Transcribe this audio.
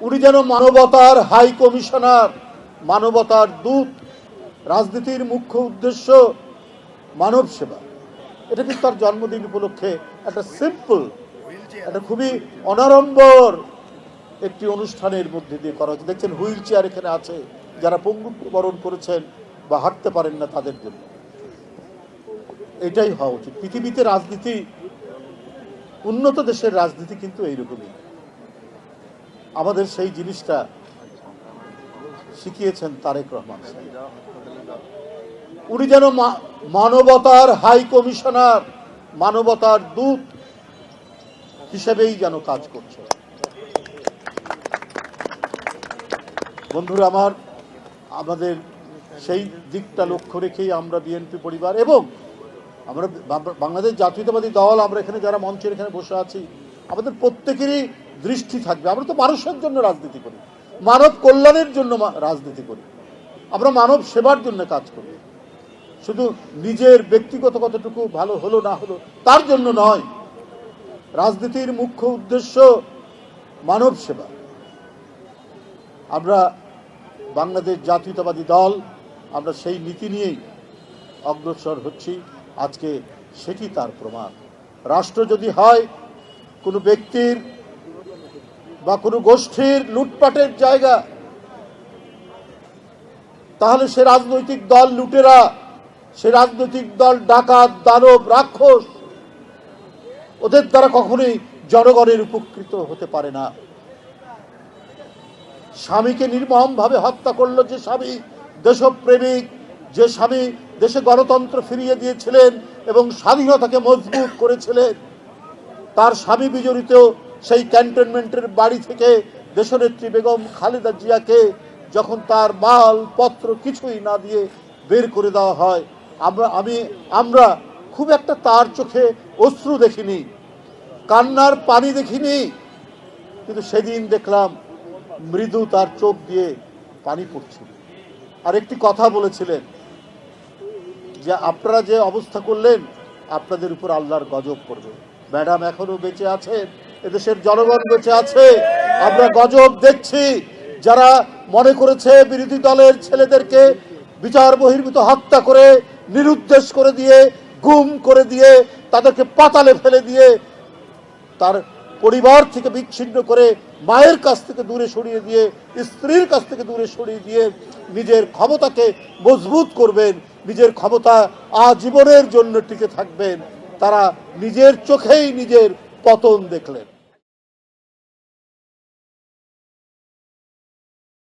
উনি যেন মানবতার হাই কমিশনার, মানবতার দূত, রাজনীতির মুখ্য উদ্দেশ্য মানব সেবা। এটা কিন্তু তার জন্মদিন উপলক্ষে একটা সিম্পল একটা খুবই অনাড়ম্বর একটি অনুষ্ঠানের মধ্যে দিয়ে করা হচ্ছে দেখছেন, হুইল চেয়ার এখানে আছে। যারা পঙ্গুত্ব বরণ করেছেন বা হাঁটতে পারেন না তাদের জন্য। এটাই হওয়া উচিত। পৃথিবীতে রাজনীতি, উন্নত দেশের রাজনীতি কিন্তু এইরকমই। আমাদের সেই জিনিসটা শিখিয়েছেন তারেক রহমান উনি যেন মানবতার হাই কমিশনার, মানবতার দূত হিসেবেই যেন কাজ করছে। বন্ধুরা, আমার, আমাদের সেই দিকটা লক্ষ্য রেখেই আমরা বিএনপি পরিবার এবং আমরা বাংলাদেশ জাতীয়তাবাদী দল, আমরা এখানে যারা মঞ্চের এখানে বসে আছি, আমাদের প্রত্যেকেরই দৃষ্টি থাকবে। আমরা তো মানুষের জন্য রাজনীতি করি। মানব কল্যাণের জন্য রাজনীতি করি। আমরা মানব সেবার জন্য কাজ করি। শুধু নিজের ব্যক্তিগত কতটুকু ভালো হলো না হলো, তার জন্য নয়। রাজনীতির মুখ্য উদ্দেশ্য মানব সেবা। আমরা বাংলাদেশ জাতীয়তাবাদী দল, আমরা সেই নীতি নিয়েই অগ্রসর হচ্ছি। আজকে সেটি তার প্রমাণ। রাষ্ট্র যদি হয়, কোনো ব্যক্তির বা কোনো গোষ্ঠীর লুটপাটের জায়গা, তাহলে সে রাজনৈতিক দল লুটেরা, সে রাজনৈতিক দল ডাকাত, দানব, রাক্ষস, ওদের দ্বারা কখনোই জনগণের উপকৃত হতে পারে না। স্বামীকে নির্মমভাবে হত্যা করল যে স্বামী, দেশপ্রেমিক, যে স্বামী দেশে গণতন্ত্র ফিরিয়ে দিয়েছিলেন এবং স্বাধীনতাকে মজবুত করেছিলেন, তার স্বামী বিজড়িত সেই ক্যান্টনমেন্টের বাড়ি থেকে দেশনেত্রী বেগম খালেদা জিয়াকে যখন তার মাল পত্র কিছুই না দিয়ে বের করে দেওয়া হয়, আমরা, আমি, আমরা খুব একটা তার চোখে অশ্রু দেখিনি, কান্নার পানি দেখিনি, কিন্তু সেদিন দেখলাম মৃদু তার চোখ দিয়ে পানি পড়ছিল আর একটি কথা বলেছিলেন যে আপনারা যে অবস্থা করলেন, আপনাদের উপর আল্লাহর গজব করবে ম্যাডাম এখনও বেঁচে আছেন? এদেশের জনগণ বেঁচে আছে। আমরা গজব দেখছি। যারা মনে করেছে বিরোধী দলের ছেলেদেরকে বিচার বহির্ভূত হত্যা করে, নিরুদ্দেশ করে দিয়ে, গুম করে দিয়ে, তাদেরকে পাতালে ফেলে দিয়ে, তার পরিবার থেকে বিচ্ছিন্ন করে, মায়ের কাছ থেকে দূরে সরিয়ে দিয়ে, স্ত্রীর কাছ থেকে দূরে সরিয়ে দিয়ে নিজের ক্ষমতাকে মজবুত করবেন, নিজের ক্ষমতা আজীবনের জন্য টিকে থাকবেন। তারা নিজের চোখেই নিজের পতন দেখলেন।